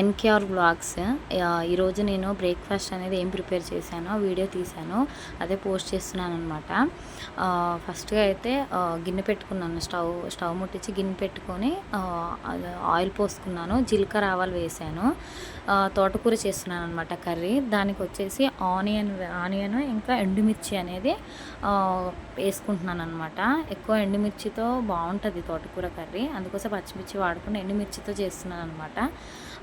NKR blogs ఈరోజు నేను breakfast అనేది ఏం ప్రిపేర్ చేశానో వీడియో తీశాను అదే పోస్ట్ చేస్తున్నాను అనమాట ఫస్ట్గా అయితే గిన్నె పెట్టుకున్నాను. స్టవ్ స్టవ్ ముట్టించి గిన్నె పెట్టుకొని ఆయిల్ పోసుకున్నాను. జీలకర్ర ఆవాలు వేసాను. తోటకూర చేస్తున్నాను అనమాట కర్రీ. దానికి వచ్చేసి ఆనియన్ ఆనియన్ ఇంకా ఎండుమిర్చి అనేది వేసుకుంటున్నాను అనమాట ఎక్కువ ఎండుమిర్చితో బాగుంటుంది తోటకూర కర్రీ. అందుకోసం పచ్చిమిర్చి వాడుకుని ఎండుమిర్చితో చేస్తున్నాను అనమాట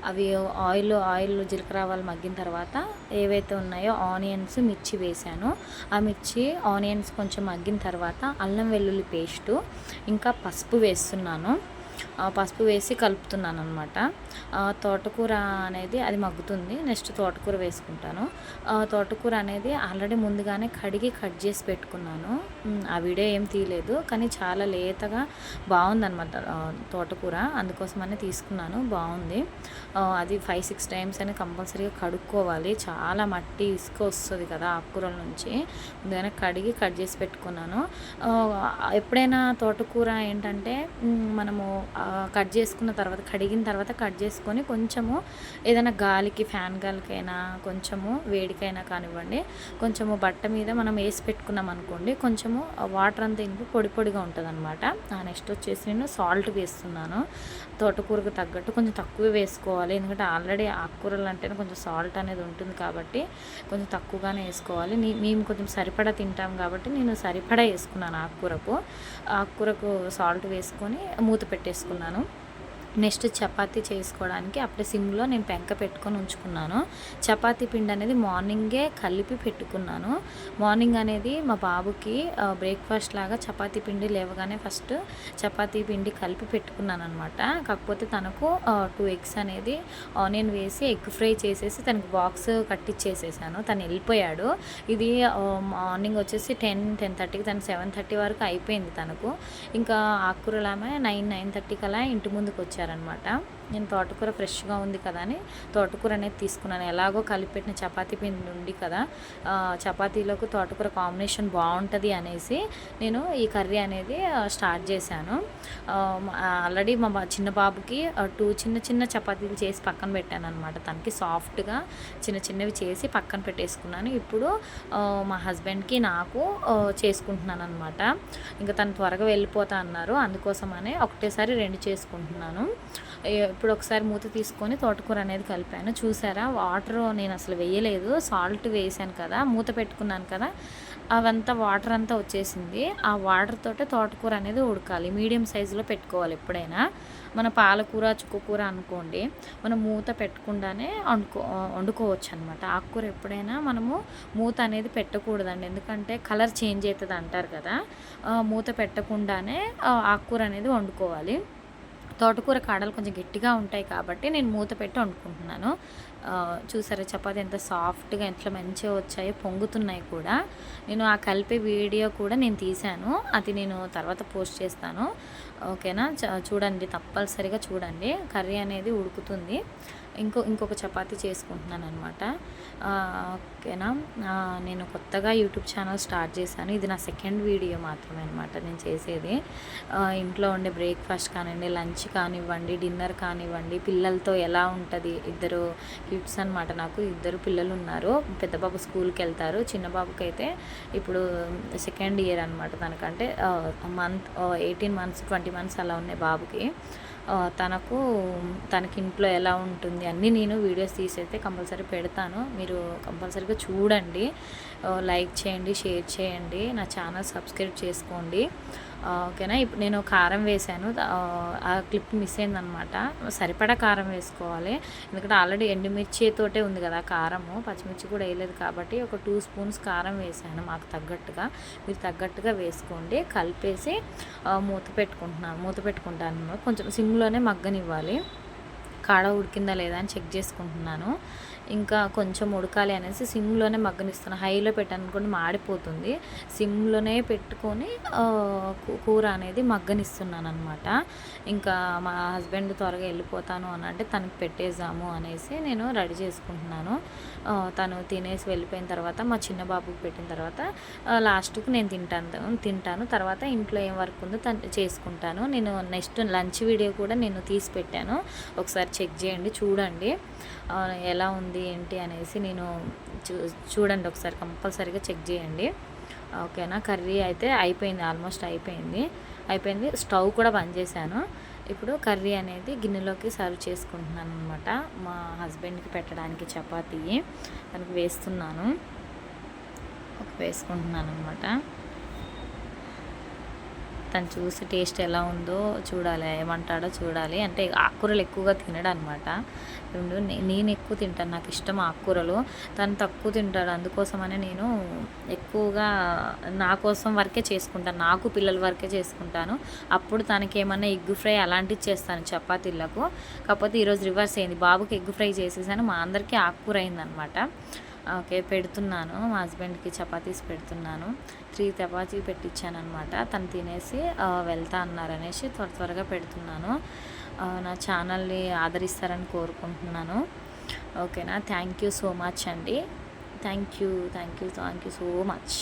అవి ఆయిల్ ఆయిల్ జీలకర్ర ఆవాలు మగ్గిన తర్వాత ఏవైతే ఉన్నాయో ఆనియన్స్ మిర్చి వేసాను ఆ మిర్చి ఆనియన్స్ కొంచెం మగ్గిన తర్వాత అల్లం వెల్లుల్లి పేస్టు ఇంకా పసుపు వేస్తున్నాను. పసుపు వేసి కలుపుతున్నాను అనమాట తోటకూర అనేది అది మగ్గుతుంది. నెక్స్ట్ తోటకూర వేసుకుంటాను. తోటకూర అనేది ఆల్రెడీ ముందుగానే కడిగి కట్ చేసి పెట్టుకున్నాను. ఆ వీడియో ఏం తీయలేదు. కానీ చాలా లేతగా బాగుందనమాట తోటకూర. అందుకోసమనే తీసుకున్నాను. బాగుంది. అది ఫైవ్ సిక్స్ టైమ్స్ అని కంపల్సరీగా కడుక్కోవాలి. చాలా మట్టి ఇసుక వస్తుంది కదా ఆకుకూరల నుంచి. ముందుగానే కడిగి కట్ చేసి పెట్టుకున్నాను. ఎప్పుడైనా తోటకూర ఏంటంటే మనము కట్ చేసుకున్న తర్వాత కడిగిన తర్వాత కట్ చేసుకొని కొంచెము ఏదైనా గాలికి ఫ్యాన్ గాలికైనా కొంచెము వేడికైనా కానివ్వండి కొంచెము బట్ట మీద మనం వేసి పెట్టుకున్నాం అనుకోండి కొంచెము వాటర్ అంతా ఇంటి పొడి పొడిగా ఉంటుంది అనమాట నెక్స్ట్ వచ్చేసి నేను సాల్ట్ వేస్తున్నాను. తోటకూరకు తగ్గట్టు కొంచెం తక్కువ వేసుకోవాలి ఎందుకంటే ఆల్రెడీ ఆకుకూరలు అంటేనే కొంచెం సాల్ట్ అనేది ఉంటుంది కాబట్టి కొంచెం తక్కువగానే వేసుకోవాలి. మేము కొంచెం సరిపడా తింటాం కాబట్టి నేను సరిపడా వేసుకున్నాను ఆకుకూరకు. ఆకుకూరకు సాల్ట్ వేసుకొని మూత పెట్టేసి చేసుకున్నాను. నెక్స్ట్ చపాతీ చేసుకోవడానికి అప్పుడే సిమ్లో నేను పెంక పెట్టుకొని ఉంచుకున్నాను. చపాతీ పిండి అనేది మార్నింగే కలిపి పెట్టుకున్నాను. మార్నింగ్ అనేది మా బాబుకి బ్రేక్ఫాస్ట్ లాగా చపాతీ పిండి లేవగానే ఫస్ట్ చపాతీ పిండి కలిపి పెట్టుకున్నాను అనమాట కాకపోతే తనకు టూ ఎగ్స్ అనేది ఆనియన్ వేసి ఎగ్ ఫ్రై చేసేసి తనకు బాక్స్ కట్టించేసేసాను తను వెళ్ళిపోయాడు. ఇది మార్నింగ్ వచ్చేసి టెన్ టెన్ థర్టీకి తను సెవెన్ థర్టీ వరకు అయిపోయింది తనకు. ఇంకా ఆకుకూరలు ఆమె నైన్ నైన్ థర్టీకి అలా ఇంటి ముందుకు చేశారనమాట నేను తోటకూర ఫ్రెష్గా ఉంది కదా అని తోటకూర అనేది తీసుకున్నాను. ఎలాగో కలిపెట్టిన చపాతీ పిండి ఉంది కదా చపాతీలోకి తోటకూర కాంబినేషన్ బాగుంటుంది అనేసి నేను ఈ కర్రీ అనేది స్టార్ట్ చేశాను. ఆల్రెడీ మా చిన్న బాబుకి టూ చిన్న చిన్న చపాతీలు చేసి పక్కన పెట్టాను అనమాట తనకి సాఫ్ట్గా చిన్న చిన్నవి చేసి పక్కన పెట్టేసుకున్నాను. ఇప్పుడు మా హస్బెండ్కి నాకు చేసుకుంటున్నాను అనమాట ఇంకా తను త్వరగా వెళ్ళిపోతా అన్నారు. అందుకోసమనే ఒకటేసారి రెండు చేసుకుంటున్నాను. ఇప్పుడు ఒకసారి మూత తీసుకొని తోటకూర అనేది కలిపాను. చూసారా? వాటర్ నేను అసలు వేయలేదు. సాల్ట్ వేసాను కదా మూత పెట్టుకున్నాను కదా అవంతా వాటర్ అంతా వచ్చేసింది. ఆ వాటర్ తోటే తోటకూర అనేది ఉడకాలి. మీడియం సైజులో పెట్టుకోవాలి ఎప్పుడైనా. మన పాలకూర చుక్కకూర అనుకోండి మనం మూత పెట్టకుండానే వండుకో వండుకోవచ్చు అనమాట ఆకుకూర ఎప్పుడైనా మనము మూత అనేది పెట్టకూడదండి. ఎందుకంటే కలర్ చేంజ్ అవుతుంది అంటారు కదా మూత పెట్టకుండానే ఆకుకూర అనేది వండుకోవాలి. తోటకూర కాడలు కొంచెం గట్టిగా ఉంటాయి కాబట్టి నేను మూత పెట్టి వండుకుంటున్నాను. చూసారా చపాతి ఎంత సాఫ్ట్గా ఎంత మంచిగా వచ్చాయో పొంగుతున్నాయి కూడా. నేను ఆ కలిపే వీడియో కూడా నేను తీశాను. అది నేను తర్వాత పోస్ట్ చేస్తాను. ఓకేనా? చ- చూడండి తప్పనిసరిగా చూడండి. కర్రీ అనేది ఉడుకుతుంది. ఇంకో ఇంకొక చపాతీ చేసుకుంటున్నాను అనమాట ఓకేనా? నేను కొత్తగా యూట్యూబ్ ఛానల్ స్టార్ట్ చేశాను. ఇది నా సెకండ్ వీడియో మాత్రమే అనమాట నేను చేసేది. ఇంట్లో ఉండే బ్రేక్ఫాస్ట్ కానివ్వండి లంచ్ కానివ్వండి డిన్నర్ కానివ్వండి పిల్లలతో ఎలా ఉంటుంది ఇద్దరు కిడ్స్ అనమాట నాకు. ఇద్దరు పిల్లలు ఉన్నారు. పెద్ద బాబు స్కూల్కి వెళ్తారు. చిన్న బాబుకి అయితే ఇప్పుడు సెకండ్ ఇయర్ అనమాట తనకంటే. Month eighteen months twenty months అలా ఉన్నాయి బాబుకి. తనకు తనకి ఇంట్లో ఎలా ఉంటుంది అన్నీ నేను వీడియోస్ తీసైతే కంపల్సరీ పెడతాను. మీరు కంపల్సరీగా చూడండి. లైక్ చేయండి షేర్ చేయండి. నా ఛానల్ సబ్స్క్రైబ్ చేసుకోండి. ఓకేనా? ఇప్పుడు నేను కారం వేసాను ఆ, క్లిప్ మిస్ అయిందనమాట సరిపడా కారం వేసుకోవాలి. ఎందుకంటే ఆల్రెడీ ఎండుమిర్చితోటే ఉంది కదా కారము. పచ్చిమిర్చి కూడా వేయలేదు కాబట్టి ఒక టూ స్పూన్స్ కారం వేసాను మాకు తగ్గట్టుగా. మీరు తగ్గట్టుగా వేసుకోండి. కలిపేసి మూత పెట్టుకుంటున్నాను మూత పెట్టుకుంటాను కొంచెం సిమ్లోనే మగ్గనివ్వాలి. కాడ ఉడికిందా లేదా అని చెక్ చేసుకుంటున్నాను. ఇంకా కొంచెం ఉడకాలి అనేసి సిమ్లోనే మగ్గనిస్తున్నాను హైలో పెట్టనుకోండి మాడిపోతుంది. సిమ్లోనే పెట్టుకొని కూర అనేది మగ్గనిస్తున్నాను అనమాట ఇంకా మా హస్బెండ్ త్వరగా వెళ్ళిపోతాను అని అంటే తనకి పెట్టేద్దాము అనేసి నేను రెడీ చేసుకుంటున్నాను. తను తినేసి వెళ్ళిపోయిన తర్వాత మా చిన్న బాబుకి పెట్టిన తర్వాత లాస్ట్కు నేను తింటాను తింటాను. తర్వాత ఇంట్లో ఏం వర్క్ ఉందో తను చేసుకుంటాను. నేను నెక్స్ట్ లంచ్ వీడియో కూడా నేను తీసి పెట్టాను. ఒకసారి చెక్ చేయండి చూడండి. ఎలా ఉంది ఏంటి అనేసి నేను చూ చూడండి ఒకసారి కంపల్సరీగా చెక్ చేయండి. ఓకేనా? కర్రీ అయితే అయిపోయింది ఆల్మోస్ట్ అయిపోయింది. అయిపోయింది స్టవ్ కూడా బంద్ చేశాను. ఇప్పుడు కర్రీ అనేది గిన్నెలోకి సర్వ్ చేసుకుంటున్నాను అనమాట మా హస్బెండ్కి పెట్టడానికి చపాతీ తనకి వేస్తున్నాను. ఒక వేసుకుంటున్నాను అనమాట తను చూసి టేస్ట్ ఎలా ఉందో చూడాలి ఏమంటాడో చూడాలి. అంటే ఆకుకూరలు ఎక్కువగా తినడు అనమాట రెండు నేను ఎక్కువ తింటాను నాకు ఇష్టం ఆకుకూరలు. తను తక్కువ తింటాడు అందుకోసమనే నేను ఎక్కువగా నా కోసం వరకే చేసుకుంటాను నాకు పిల్లల వరకే చేసుకుంటాను. అప్పుడు తనకి ఏమన్నా ఎగ్ ఫ్రై అలాంటివి చేస్తాను చపాతీలకు. కాకపోతే ఈరోజు రివర్స్ అయింది బాబుకి ఎగ్ ఫ్రై చేసేసాను మా అందరికీ ఆకుకూర అయిందనమాట. ఓకే పెడుతున్నాను. మా హస్బెండ్కి చపాతీస్ పెడుతున్నాను. త్రీ చపాతీ పెట్టించాను అనమాట తను తినేసి వెళ్తా అన్నారు అనేసి త్వర త్వరగా పెడుతున్నాను. నా ఛానల్ని ఆదరిస్తారని కోరుకుంటున్నాను. ఓకేనా? థ్యాంక్ యూ సో మచ్ అండి. Thank you thank you thank you so much.